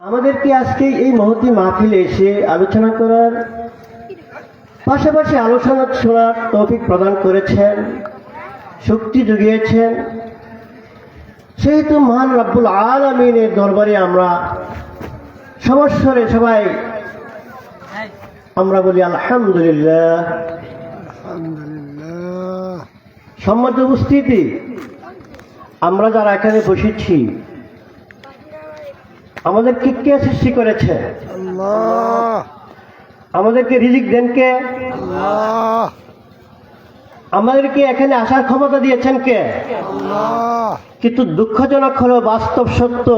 আমাদেরকে আজকে এই মহতি মাহফিলে এসে আলোচনা করার পাশাপাশি আলোচনা শোনার তৌফিক প্রদান করেছেন, শক্তি জুগিয়েছেন সেহেতু মহান রব্বুল আলমিনের দরবারে আমরা সমস্বরে সবাই আমরা বলি আলহামদুলিল্লাহ। সম্মত উপস্থিতি আমরা যারা এখানে বসেছি আমাদেরকে কে সৃষ্টি করেছে? আমাদেরকে রিজিক দেন কে? আমাদেরকে এখানে আসার ক্ষমতা দিয়েছেন কে? কিন্তু দুঃখজনক হলো বাস্তব সত্য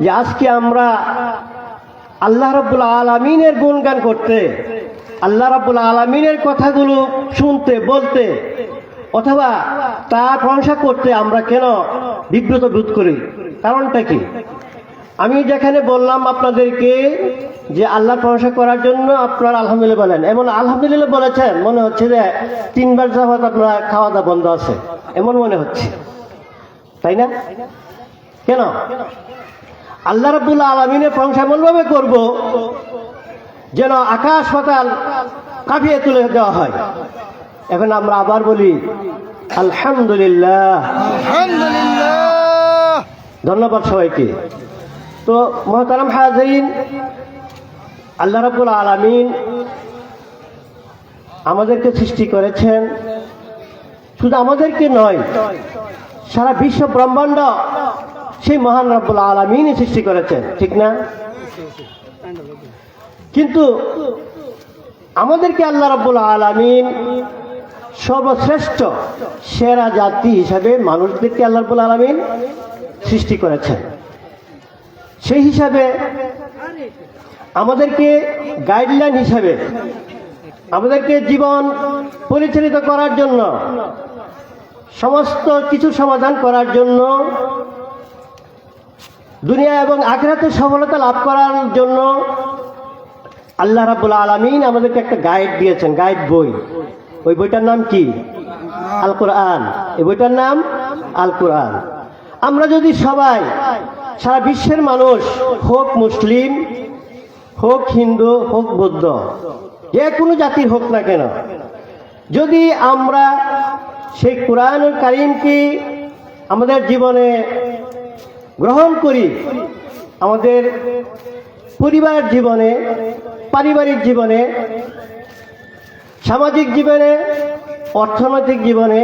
যে আজকে আমরা আল্লাহ রাব্বুল আলমিনের গুণগান করতে আল্লাহ রাব্বুল আলমিনের কথাগুলো শুনতে বলতে অথবা তার প্রশংসা করতে আমরা কেন বিব্রত বোধ করি? কারণটা কি? আমি যেখানে বললাম আপনাদেরকে যে আল্লাহ প্রশংসা করার জন্য আপনারা আলহামদুলিল্লাহ বলেন। এমন আলহামদুলিল্লাহ বলেছেন মনে হচ্ছে যে তিনবার যাবত আপনার খাওয়া দাওয়া বন্ধ আছে। এমন মনে হচ্ছে। তাই না? কেন? আল্লাহ রাবুল আলমিনের প্রশংসা এমনভাবে করব যেন আকাশ পাতাল কাঁপিয়ে তুলে দেওয়া হয়। এখন আমরা আবার বলি আলহামদুলিল্লাহ। আলহামদুলিল্লাহ। ধন্যবাদ সবাইকে। তো মহতারাম হাজরিন, আল্লাহ রাবুল আলমিন আমাদেরকে সৃষ্টি করেছেন। শুধু আমাদেরকে নয়, সারা বিশ্ব ব্রহ্মাণ্ড সেই মহান রব্বুল আলমিনই সৃষ্টি করেছেন, ঠিক না? কিন্তু আমাদেরকে আল্লাহ রব্বুল আলমিন সর্বশ্রেষ্ঠ সেরা জাতি হিসাবে মানুষদেরকে আল্লাহ রব্বুল আলমিন সৃষ্টি করেছেন। সেই হিসাবে আমাদেরকে গাইডলাইন হিসাবে আমাদেরকে জীবন পরিচালিত করার জন্য, সমস্ত কিছু সমাধান করার জন্য, দুনিয়া এবং আখেরাতে সফলতা লাভ করার জন্য আল্লাহ রাবুল আলমিন আমাদেরকে একটা গাইড দিয়েছেন গাইড বই। ওই বইটার নাম কি? আল কোরআন এই বইটার নাম আল কোরআন আমরা যদি সবাই সারা বিশ্বের মানুষ হোক মুসলিম, হোক হিন্দু, হোক বৌদ্ধ, যে কোনো জাতির হোক না কেন, যদি আমরা সেই কোরআন কারিমকে আমাদের জীবনে গ্রহণ করি, আমাদের পরিবার জীবনে, পারিবারিক জীবনে, সামাজিক জীবনে, অর্থনৈতিক জীবনে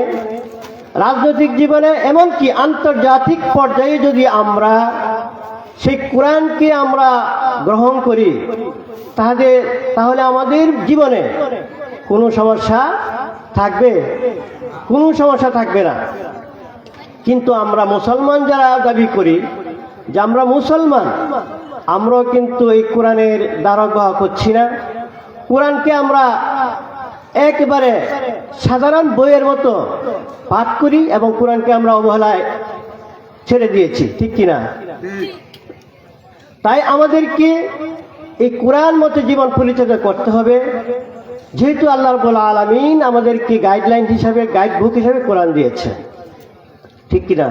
রাজনৈতিক জীবনে এমনকি আন্তর্জাতিক পর্যায়ে যদি আমরা সেই কোরআনকে আমরা গ্রহণ করি, তাহলে তাহলে আমাদের জীবনে কোনো সমস্যা থাকবে? কোনো সমস্যা থাকবে না। কিন্তু আমরা মুসলমান যারা দাবি করি যে আমরা মুসলমান, আমরাও কিন্তু এই কোরআনের দ্বারগ্রহ করছি না। কোরআনকে আমরা একেবারে সাধারণ বইয়ের মতো পাঠ করি এবং কোরআনকে আমরা অবহেলায় ছেড়ে দিয়েছি, ঠিক কিনা? তাই আমাদেরকে এই কোরআন মতো জীবন পরিচালনা করতে হবে। যেহেতু আল্লাহ রবুল আলমিন আমাদেরকে গাইডলাইন হিসাবে গাইড বুক হিসাবে কোরআন দিয়েছে, ঠিক কিনা?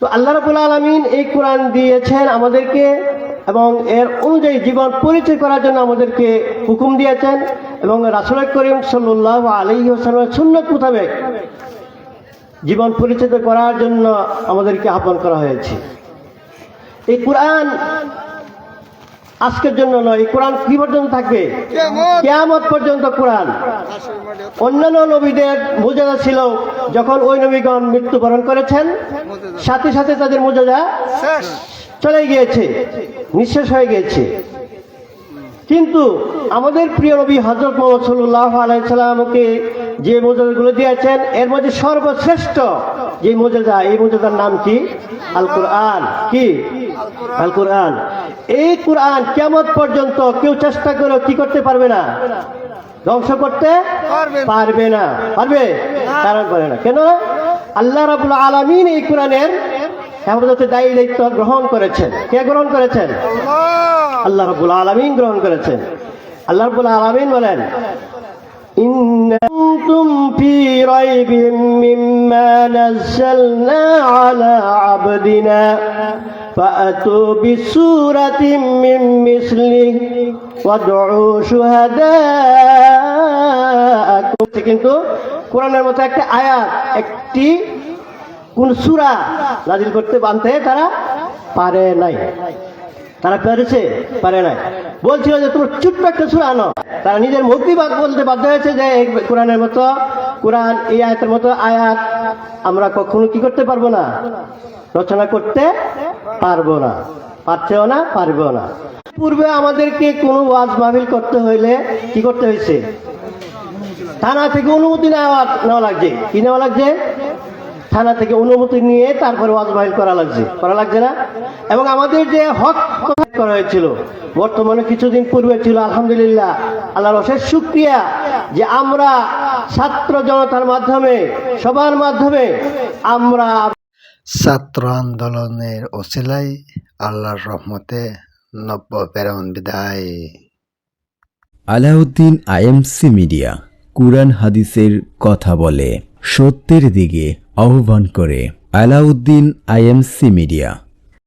তো আল্লাহ রবুল আলমিন এই কোরআন দিয়েছেন আমাদেরকে এবং এর অনুযায়ী জীবন পরিচয় করার জন্য আমাদেরকে হুকুম দিয়েছেন। এবং রাসুল করিম সাল্লাহ আলী হাসানের সুন্নত মোতাবেক জীবন পরিচিত করার জন্য আমাদেরকে আহ্বান করা হয়েছে। এই কোরআন আজকের জন্য নয় কোরআন কি পর্যন্ত থাকবে? কেমন কেয়ামত পর্যন্ত কোরআন। অন্যান্য নবীদের মোজাদা ছিল যখন ওই নবীগণ মৃত্যুবরণ করেছেন সাথে সাথে তাদের মোজাদা শেষ। চলে গিয়েছে নিঃশেষ হয়ে গিয়েছে। কিন্তু আমাদের প্রিয় নবী হজরত মোহাম্মদ সাল্লাহ আলাইসাল্লামকে যে মোজাদাগুলো দিয়েছেন এর মধ্যে সর্বশ্রেষ্ঠ যে মোজাদা এই মোজাদার নাম কি? আল কোরআন কি? আল কোরআন এই কোরআন কেমন পর্যন্ত কেউ চেষ্টা করে কি করতে পারবে না? ধ্বংস করতে পারবে না। পারবে না। পারবে? কারণ পারে না। কেন? আল্লাহ রাবুল আলমিন এই কোরআনের হেফাজতে দায়ী দায়িত্ব গ্রহণ করেছেন কে গ্রহণ করেছেন আল্লাহ আল্লাহ রাবুল আলমিন গ্রহণ করেছেন আল্লাহ রাবুল আলমিন বলেন إن كنتم في ريب مما نزلنا على عبدنا فأتوا بسورة من مثله وادعوا شهداءكم কিন্তু কোরআনের মতো একটা আয়াত একটি কোন সুরা নাজিল করতে বানতে তারা পারে নাই। তারা পেরেছে, পারে নাই। বলছিল যে তোমার ছোট্ট একটা সুরা আনো। তারা নিজের মুক্তি বলতে বাধ্য হয়েছে যে কোরআনের মতো, কোরআন এই আয়াতের মতো আয়াত আমরা কখনো কি করতে পারব না? রচনা করতে পারব না। পারছেও না, পারবেও না। পূর্বে আমাদেরকে কোনো ওয়াজ মাহফিল করতে হইলে কি করতে হয়েছে থানা থেকে অনুমতি নেওয়া নেওয়া লাগছে। কি নেওয়া লাগছে? থানা থেকে অনুমতি নিয়ে তারপরে ওয়াজ মাহফিল করা লাগছে। করা লাগছে না? এবং আমাদের যে হক করা হয়েছিল বর্তমানে কিছুদিন পূর্বে ছিল আলহামদুলিল্লাহ আল্লাহর অশেষ সুক্রিয়া যে আমরা ছাত্র জনতার মাধ্যমে সবার মাধ্যমে আমরা ছাত্র আন্দোলনের ওসিলাই আল্লাহর রহমতে নব্য প্রেরণ বিদায়। আলাউদ্দিন আইএমসি মিডিয়া কুরআন হাদিসের কথা বলে সত্যের দিকে আহ্বান করে আলাউদ্দিন আইএমসি মিডিয়া।